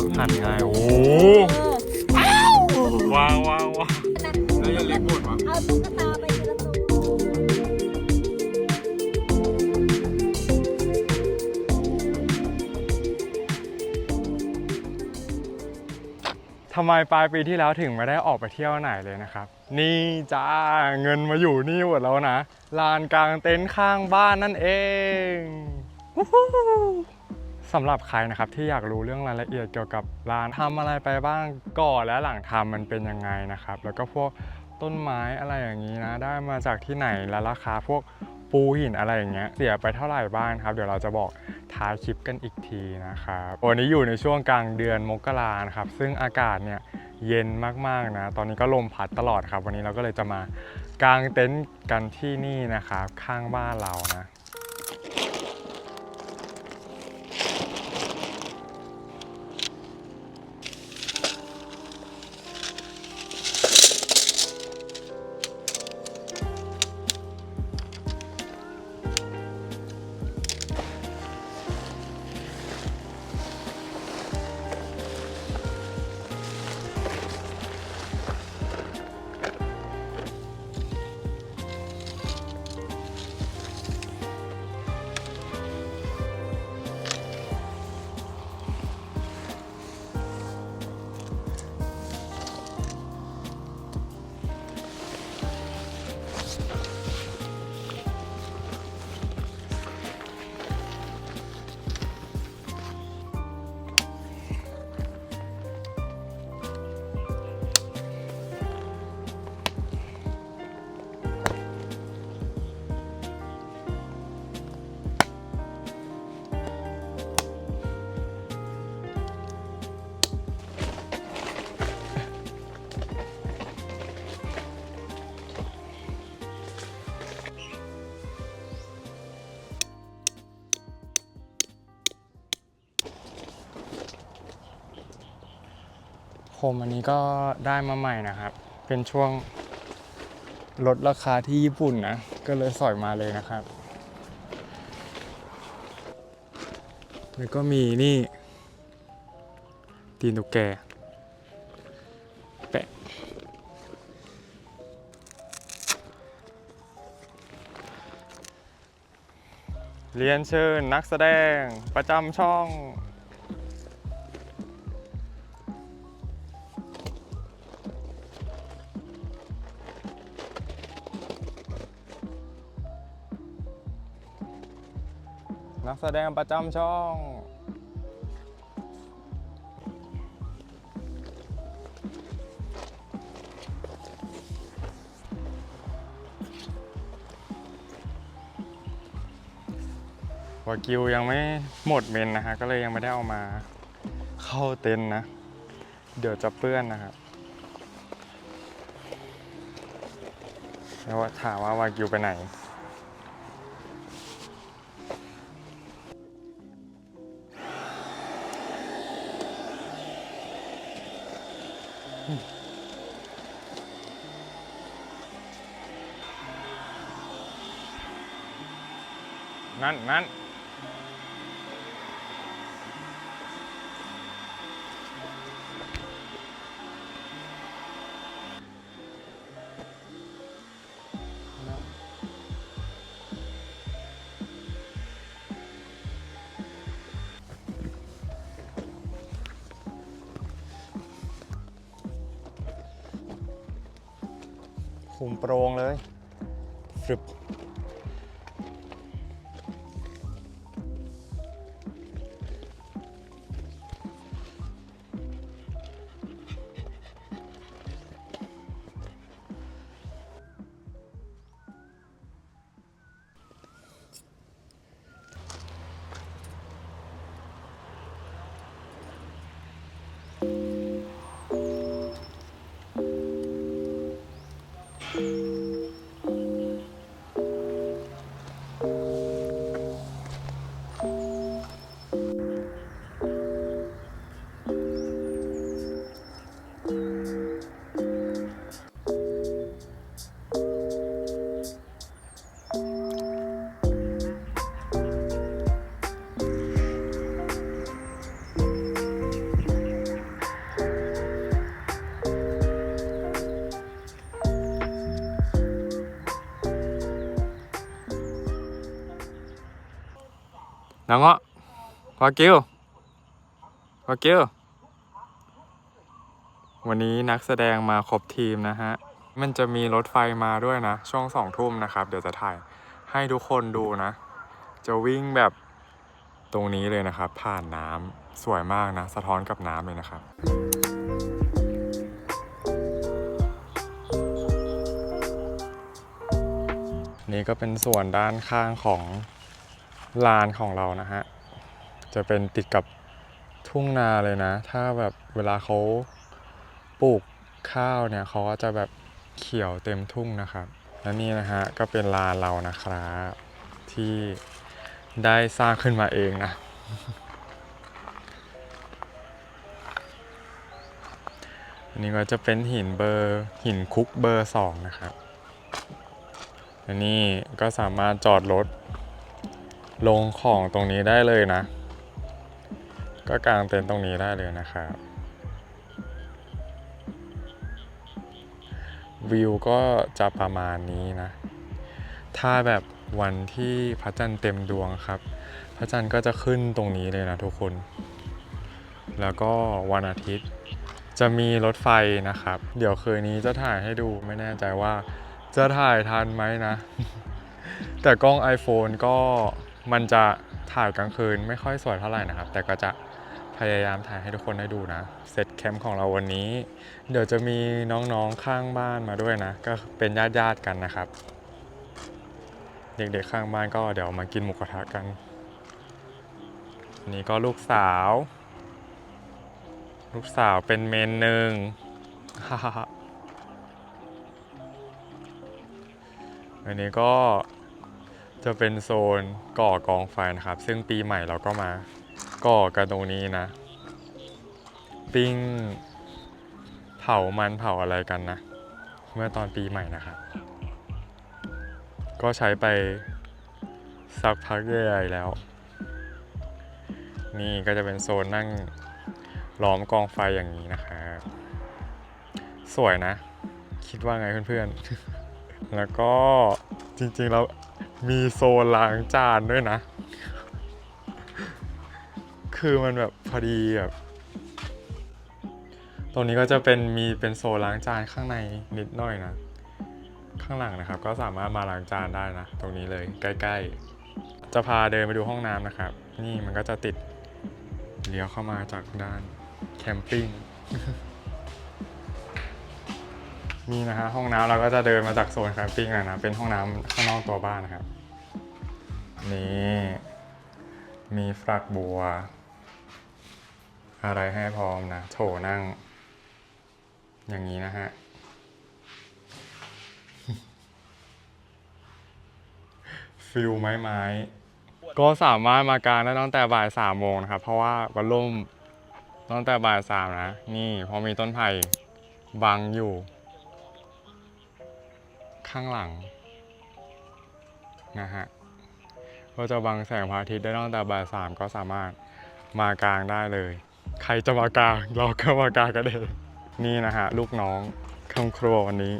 ทำหั่นง่าย โอ้โหวางวางวางแล้วยังเล็กหมดวะเอาตุ๊กตาไปทีละตัวทำไมปลายปีที่แล้วถึงไม่ได้ออกไปเที่ยวไหนเลยนะครับ นี่จ้าเงินมาอยู่นี่หมดแล้วนะลานกลางเต็นท์ข้างบ้านนั่นเอง สำหรับใครนะครับที่อยากรู้เรื่องรายละเอียดเกี่ยวกับร้านทำอะไรไปบ้างก่อนและหลังทำมันเป็นยังไงนะครับ แล้วก็พวกต้นไม้อะไรอย่างนี้นะ ได้มาจากที่ไหนและราคาพวกปูหินอะไรอย่างเงี้ยเสียไปเท่าไหร่บ้างครับ เดี๋ยวเราจะบอกท้ายคลิปกันอีกทีนะครับวันนี้อยู่ในช่วงกลางเดือนมกราครับ ซึ่งอากาศเนี่ยเย็นมากๆนะ ตอนนี้ก็ลมพัดตลอดครับ วันนี้เราก็เลยจะมากางเต็นท์กันที่นี่นะครับข้างบ้านเรานะ คมอันนี้ก็ได้มาใหม่นะครับ เป็นช่วงลดราคาที่ญี่ปุ่นนะ ก็เลยสอยมาเลยนะครับ แล้วก็มีนี่ ตีนตุกแกแปะเรียนเชิญนักแสดงประจำช่อง แสดงประจำช่อง วากิวยังไม่หมดเมนนะฮะ ก็เลยยังไม่ได้เอามาเข้าเต็นท์นะ เดี๋ยวจะเปื้อนนะครับแล้วถามว่าวากิวไปไหน นั่นนั่นคุมโปรงเลยฟึบ น้องเงาะวากิววากิววันนี้นักแสดงมาครบทีมนะฮะ มันจะมีรถไฟมาด้วยนะ ช่วงสองทุ่มนะครับ เดี๋ยวจะถ่ายให้ทุกคนดูนะ จะวิ่งแบบตรงนี้เลยนะครับ ผ่านน้ำสวยมากนะ สะท้อนกับน้ำเลยนะครับนี่ก็เป็นส่วนด้านข้างของ ลานของเรานะฮะ จะเป็นติดกับทุ่งนาเลยนะ ถ้าแบบเวลาเขาปลูกข้าวเนี่ยเขาก็จะแบบเขียวเต็มทุ่งนะครับ และนี่นะฮะก็เป็นลานเรานะครับที่ได้สร้างขึ้นมาเองนะ อันนี้ก็จะเป็นหินเบอร์หินคุกเบอร์สองนะครับ อันนี้ก็สามารถจอดรถ ลงของตรงนี้ได้เลยนะ ก็กางเต็นท์ตรงนี้ได้เลยนะครับวิวก็จะประมาณนี้นะ ถ้าแบบวันที่พระจันทร์เต็มดวงครับ พระจันทร์ก็จะขึ้นตรงนี้เลยนะทุกคน แล้วก็วันอาทิตย์จะมีรถไฟนะครับ เดี๋ยวคืนนี้จะถ่ายให้ดูไม่แน่ใจว่าจะถ่ายทันไหมนะ แต่กล้อง iPhone ก็ มันจะถ่ายกลางคืนไม่ค่อยสวยเท่าไหร่นะครับ แต่ก็จะพยายามถ่ายให้ทุกคนได้ดูนะ เซตแคมป์ของเราวันนี้ เดี๋ยวจะมีน้องๆข้างบ้านมาด้วยนะ ก็เป็นญาติๆกันนะครับ เด็กๆข้างบ้านก็เดี๋ยวมากินหมูกระทะกัน นี่ก็ลูกสาว ลูกสาวเป็นเมนหนึ่งอันนี้ก็ จะเป็นโซนก่อกองไฟนะครับ ซึ่งปีใหม่เราก็มาก่อกันตรงนี้นะ ปิ้งเผามันเผาอะไรกันนะ เมื่อตอนปีใหม่นะครับ ก็ใช้ไปสักพักใหญ่แล้ว นี่ก็จะเป็นโซนนั่งล้อมกองไฟอย่างนี้นะครับสวยนะ คิดว่าไงเพื่อนๆ แล้วก็จริงๆแล้ว มีโซนล้างจานด้วยนะ คือมันแบบพอดีแบบตรงนี้ก็จะเป็นมีเป็นโซนล้างจานข้างในนิดหน่อยนะ ข้างหลังนะครับ ก็สามารถมาล้างจานได้นะ ตรงนี้เลยใกล้ ๆ จะพาเดินไปดูห้องน้ำนะครับ นี่มันก็จะติดเลี้ยวเข้ามาจากด้านแคมปิ้ง นี่นะฮะห้องน้ำเราก็จะเดินมาจากโซนแคมปิ้งเลยนะเป็นห้องน้ำข้างนอกตัวบ้านนะครับนี่มีฝักบัว อะไรให้พร้อมนะโถนั่ง อย่างนี้นะฮะฟิลไม้ไม้ก็สามารถมากางได้ตั้งแต่บ่ายสามโมงนะครับ เพราะว่าวันล่มตั้งแต่บ่ายสามนะ นี่พอมีต้นไผ่บังอยู่ ข้างหลังนะฮะก็จะบังแสงพระอาทิตย์ได้ตั้งแต่บ่ายสามก็สามารถมากลางได้เลย ใครจะมากลางเราก็มากลางกันเองนี่นะฮะลูกน้องคำครัววันนี้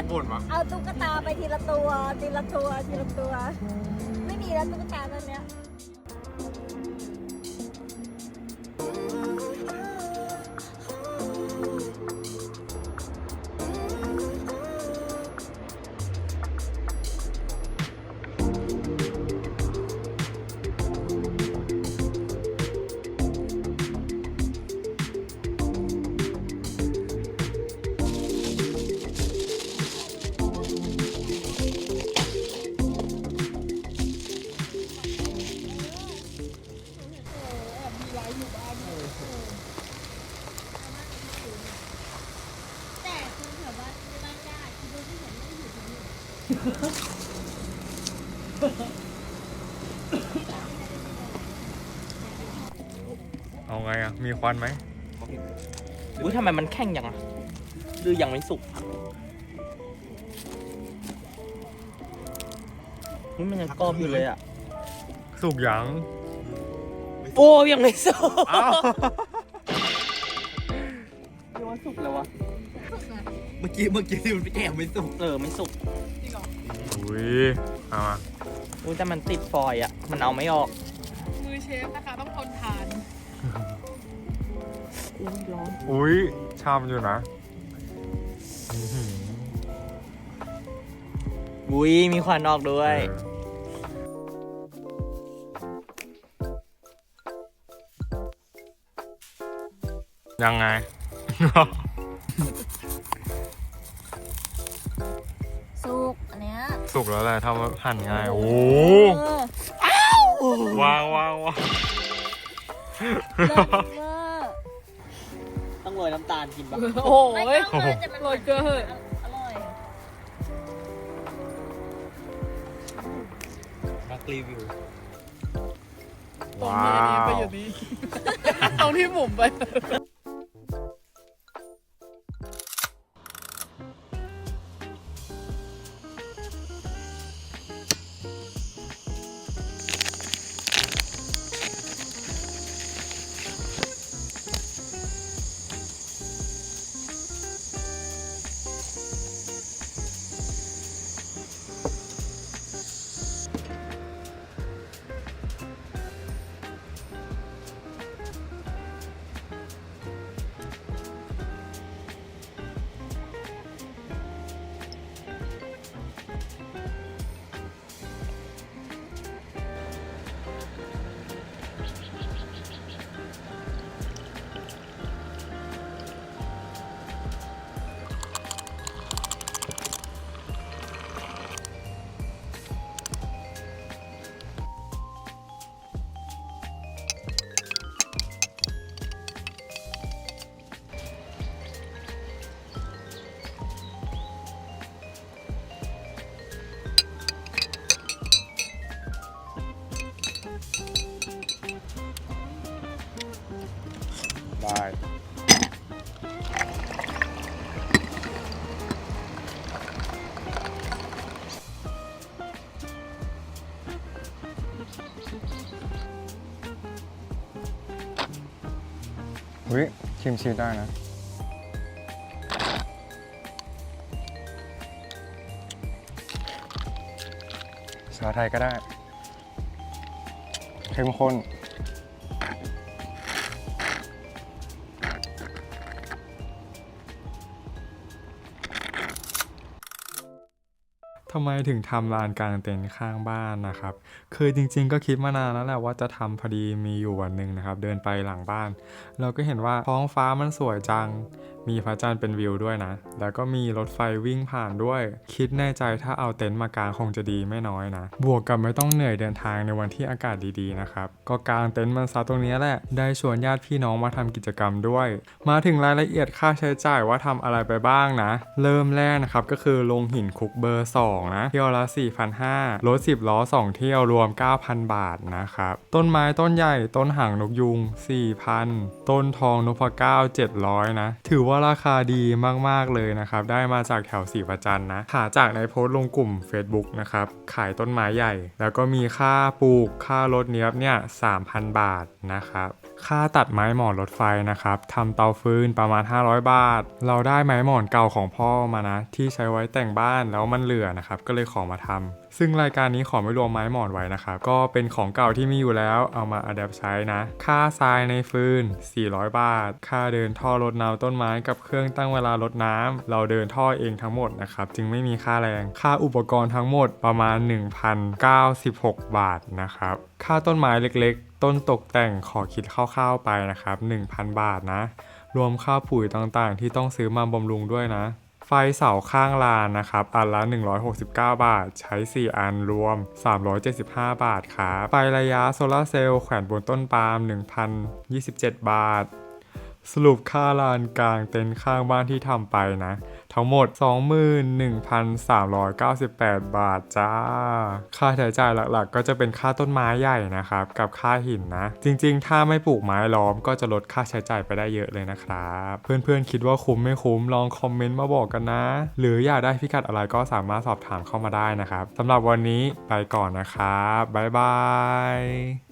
มีบ่นวะเอาตุ๊กตาไปทีละตัว ทีละตัว ทีละตัว ไม่มีแล้วตุ๊กตาตอนเนี้ย ไงอะ มีควันไหมอุ้ยทำไมมันแข็งยังอะหรือยังไม่สุกอุ้ยมันยังกรอบอยู่เลยอะ สุกยังโอ้ยังไม่สุกอ้าวเรียกว่าสุกแล้ววะ เมื่อกี้เมื่อกี้ที่มันไปแอบไม่สุกเออไม่สุกอุ้ยเอามาอุ้ยแต่มันติดฟอยล์อะ มันเอาไม่ออก มือเชฟนะคะ อุ้ยร้อนอุ้ยชามอยู่นะอื้อหืออุ้ยมีควันออกด้วยเออยังไง สุกอันเนี้ยสุกแล้วแหละทำหั่นง่าย โอ้เออวางวางวางเลิศเวอร์ต้อง โรยน้ำตาลกินปะโอ้ไม่ย ต้องเลยแต่มันโรยเกลือเหอะ อร่อยนักรีวิวตรงนี้นี่ไปอยู่นี้ตรงที่หมุมไป อุ้ยชิมชีสได้นะ สาไทยก็ได้เข้มข้น ทำไมถึงทำลานกลางเต็นท์ข้างบ้านนะครับ คือจริงๆก็คิดมานานแล้วแหละว่าจะทำพอดีมีอยู่วันหนึ่งนะครับ เดินไปหลังบ้าน เราก็เห็นว่าท้องฟ้ามันสวยจังมีพระจันทร์เป็นวิวด้วยนะ แล้วก็มีรถไฟวิ่งผ่านด้วย คิดในใจถ้าเอาเต็นท์มากางคงจะดีไม่น้อยนะ บวกกับไม่ต้องเหนื่อยเดินทางในวันที่อากาศดีๆนะครับ ก็กางเต็นท์มันซะตรงนี้แหละ ได้ชวนญาติพี่น้องมาทำกิจกรรมด้วย มาถึงรายละเอียดค่าใช้จ่ายว่าทำอะไรไปบ้างนะ เริ่มแรกนะครับก็คือลงหินคุกเบอร์ 2 นะเที่ยวละ4,500รถ10 ล้อ 2 เที่ยวรวม 9,000 บาทนะครับ ต้นไม้ต้นใหญ่ต้นหางนกยุง 4,000 ต้นทองนพเก้า700 นะ ถือว่าว่าราคาดีมากๆเลยนะครับ ได้มาจากแถวสีประจันนะหาจากในโพสต์ลงกลุ่ม Facebook นะครับ ขายต้นไม้ใหญ่ แล้วก็มีค่าปลูกค่ารถเนี้ยบเนี่ย3,000บาทนะครับค่าตัดไม้หมอนรถไฟนะครับทำเตาฟืนประมาณ 500 บาท เราได้ไม้หมอนเก่าของพ่อมานะ ที่ใช้ไว้แต่งบ้านแล้วมันเหลือนะครับ ก็เลยขอมาทำซึ่งรายการนี้ขอไม่รวมไม้หมอนไว้นะครับ ก็เป็นของเก่าที่มีอยู่แล้วเอามาอัดแอปใช้นะ ค่าทรายในฟืน 400 บาท ค่าเดินท่อรดน้ำต้นไม้กับเครื่องตั้งเวลารดน้ำเราเดินท่อเองทั้งหมดนะครับ จึงไม่มีค่าแรง ค่าอุปกรณ์ทั้งหมดประมาณ 1,096 บาทนะครับ ค่าต้นไม้เล็กๆ ต้นตกแต่งขอคิดคร่าวๆไปนะครับ 1,000 บาทนะ รวมค่าปุ๋ยต่างๆ ที่ต้องซื้อมาบำรุงด้วยนะ ไฟเสาข้างลานนะครับ อันละ 169 บาท ใช้ 4 อันรวม 375 บาทครับไฟระยะโซลาร์เซลล์แขวนบนต้นปาล์ม1,027 บาท สรุปค่าลานกลางเต็นท์ข้างบ้านที่ทำไปนะ ทั้งหมด 21,398 บาทจ้า ค่าใช้จ่ายหลักๆ ก็จะเป็นค่าต้นไม้ใหญ่นะครับ กับค่าหินนะ จริงๆ ถ้าไม่ปลูกไม้ล้อมก็จะลดค่าใช้จ่ายไปได้เยอะเลยนะครับ เพื่อนๆ คิดว่าคุ้มไม่คุ้มลองคอมเมนต์มาบอกกันนะ หรืออยากได้พิกัดอะไรก็สามารถสอบถามเข้ามาได้นะครับสำหรับวันนี้ไปก่อนนะครับบ๊ายบาย